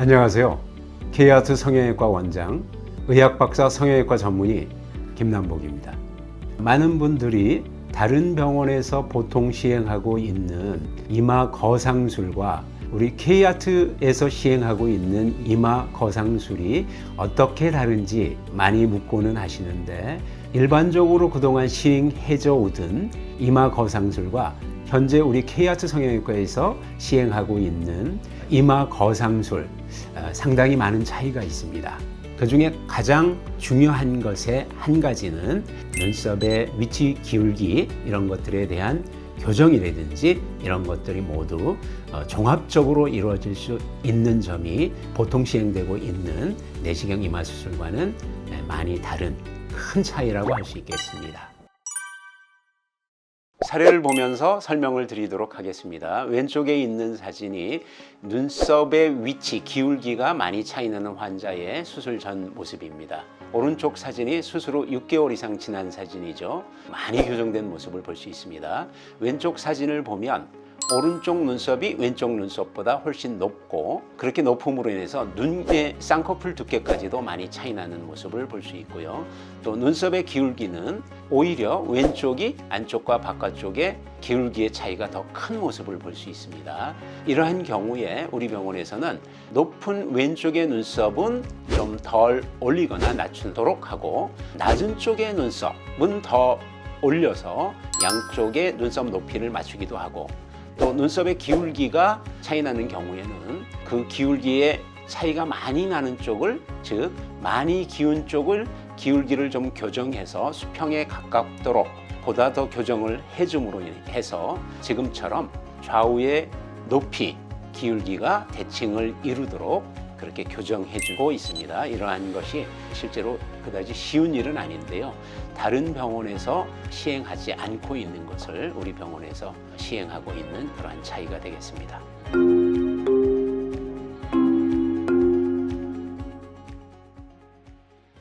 안녕하세요. 케이아트 성형외과 원장, 의학박사 성형외과 전문의 김남복입니다. 많은 분들이 다른 병원에서 보통 시행하고 있는 이마 거상술과 우리 케이아트에서 시행하고 있는 이마 거상술이 어떻게 다른지 많이 묻고는 하시는데 일반적으로 그동안 시행해져 오던 이마 거상술과 현재 우리 케이아트 성형외과에서 시행하고 있는 이마 거상술 어, 상당히 많은 차이가 있습니다. 그 중에 가장 중요한 것의 한 가지는 눈썹의 위치 기울기 이런 것들에 대한 교정이라든지 이런 것들이 모두 어, 종합적으로 이루어질 수 있는 점이 보통 시행되고 있는 내시경 이마 수술과는 네, 많이 다른 큰 차이라고 할 수 있겠습니다. 사례를 보면서 설명을 드리도록 하겠습니다. 왼쪽에 있는 사진이 눈썹의 위치, 기울기가 많이 차이 나는 환자의 수술 전 모습입니다. 오른쪽 사진이 수술 후 6개월 이상 지난 사진이죠. 많이 교정된 모습을 볼 수 있습니다. 왼쪽 사진을 보면 오른쪽 눈썹이 왼쪽 눈썹보다 훨씬 높고 그렇게 높음으로 인해서 눈의 쌍꺼풀 두께까지도 많이 차이 나는 모습을 볼 수 있고요. 또 눈썹의 기울기는 오히려 왼쪽이 안쪽과 바깥쪽의 기울기의 차이가 더 큰 모습을 볼 수 있습니다. 이러한 경우에 우리 병원에서는 높은 왼쪽의 눈썹은 좀 덜 올리거나 낮추도록 하고 낮은 쪽의 눈썹은 더 올려서 양쪽의 눈썹 높이를 맞추기도 하고 또 눈썹의 기울기가 차이 나는 경우에는 그 기울기의 차이가 많이 나는 쪽을 즉 많이 기운 쪽을 기울기를 좀 교정해서 수평에 가깝도록 보다 더 교정을 해줌으로 해서 지금처럼 좌우의 높이 기울기가 대칭을 이루도록 그렇게 교정해주고 있습니다. 이러한 것이 실제로 그다지 쉬운 일은 아닌데요. 다른 병원에서 시행하지 않고 있는 것을 우리 병원에서 시행하고 있는 그러한 차이가 되겠습니다.